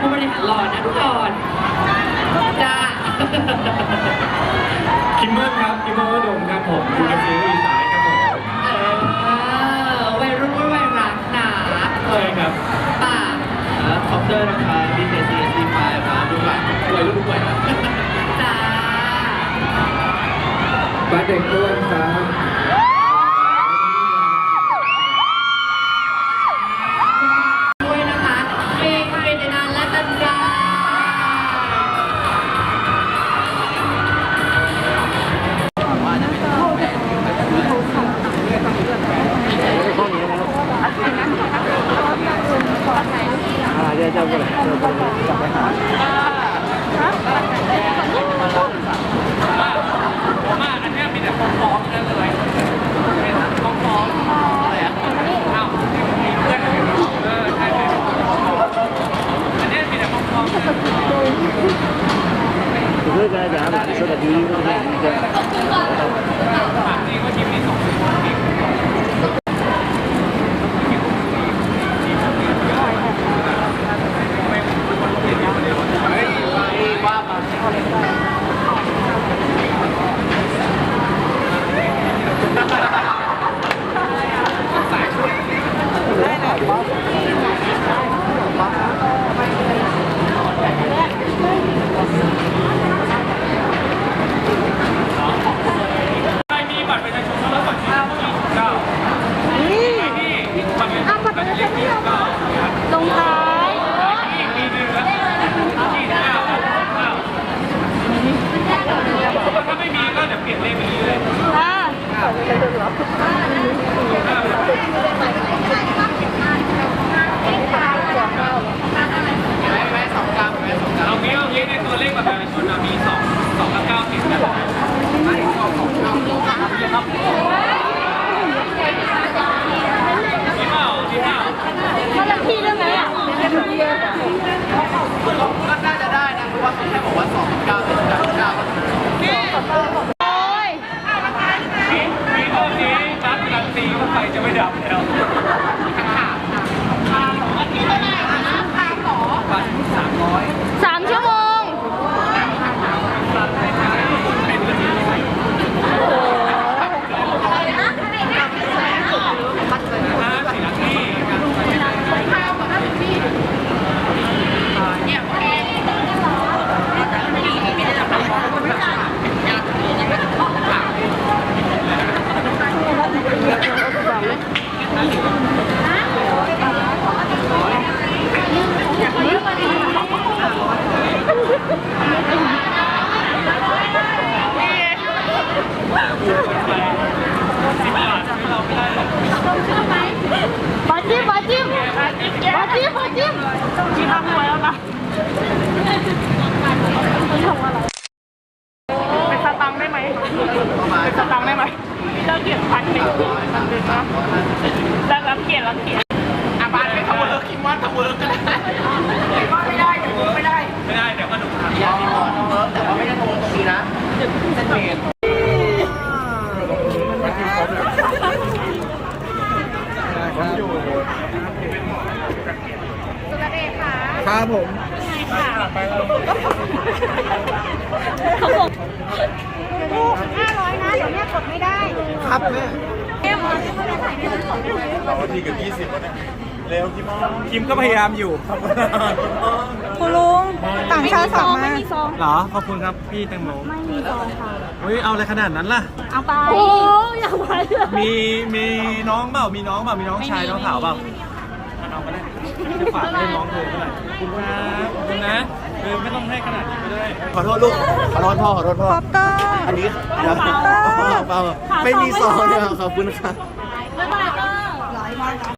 ผู้บริหารหล่อนะทุกคนจ้าคิมเมอร์ครับคิมเมอร์วดมครับผมคุณกระซิวอีสานครับผมเออวัยรุ่นวัยรักหนาใช่ครับป่าคอปเตอร์นะครับ BKC SD5 ครับดูหลานวัยรุ่นทุกวัยครับจ้าบ้านเด็กอ้วนครับ ผมว่าอันเนี้ยมีแต่ฟ้องๆนั่นเลยเป็นฟ้องๆอะไรอะอ้าวมีเพื่อนเออใช่ใช่อันเนี้ยมีแต่ฟ้องๆเพื่อจะจะแบบสวัสดีก็ได้ สิบบาทซื้อเราไม่ได้หรอกบอจิ้มบอจิ้มบอจิ้มบอจิ้มจิ้มทำไว้แล้วนะเป็นสตังได้ไหมเป็นสตังได้ไหม เราเขียนพันหนึ่งพันหนึ่งนะแล้วรับเขียนรับเขียนอะบ้านไม่ทำเวิร์กคิมว่าทำเวิร์กก็ได้ไม่ได้เดี๋ยวไม่ได้ ไม่ได้ เดี๋ยวก็หนุกครับอยากมีทำเวิร์กแต่ว่าไม่ได้ทำเวิร์กตรงนี้นะเส้นเมนครับผม ห้าร้อยนะ เดี๋ยวแม่กดไม่ได้ครับแม่เอ็มเอาที่เขาจะถ่ายในนั้นสองได้ไหมคิมก็พยายามอยู่ครับคุณลุงต่างชาติสามารถไม่มีซองเหรอขอบคุณครับพี่แตงโมไม่มีซองค่ะเฮ้ยเอาอะไรขนาดนั้นล่ะเอาไปโอ้อย่าไปเลยมีมีน้องเปล่ามีน้องเปล่ามีน้องชายน้องสาวเปล่าเอาก็ได้จะฝากให้น้องเธอเท่าไหร่ขอบคุณครับขอบคุณนะ เออไม่ต้องให้ขนาดนี้ก็ได้ขอโทษลูก ขอโทษพ่อ ขอโทษพ่อ คอปเตอร์ อันนี้เดี๋ยวเปล่าไม่มีซองเนี่ยขอบคุณครับ บ๊ายบาย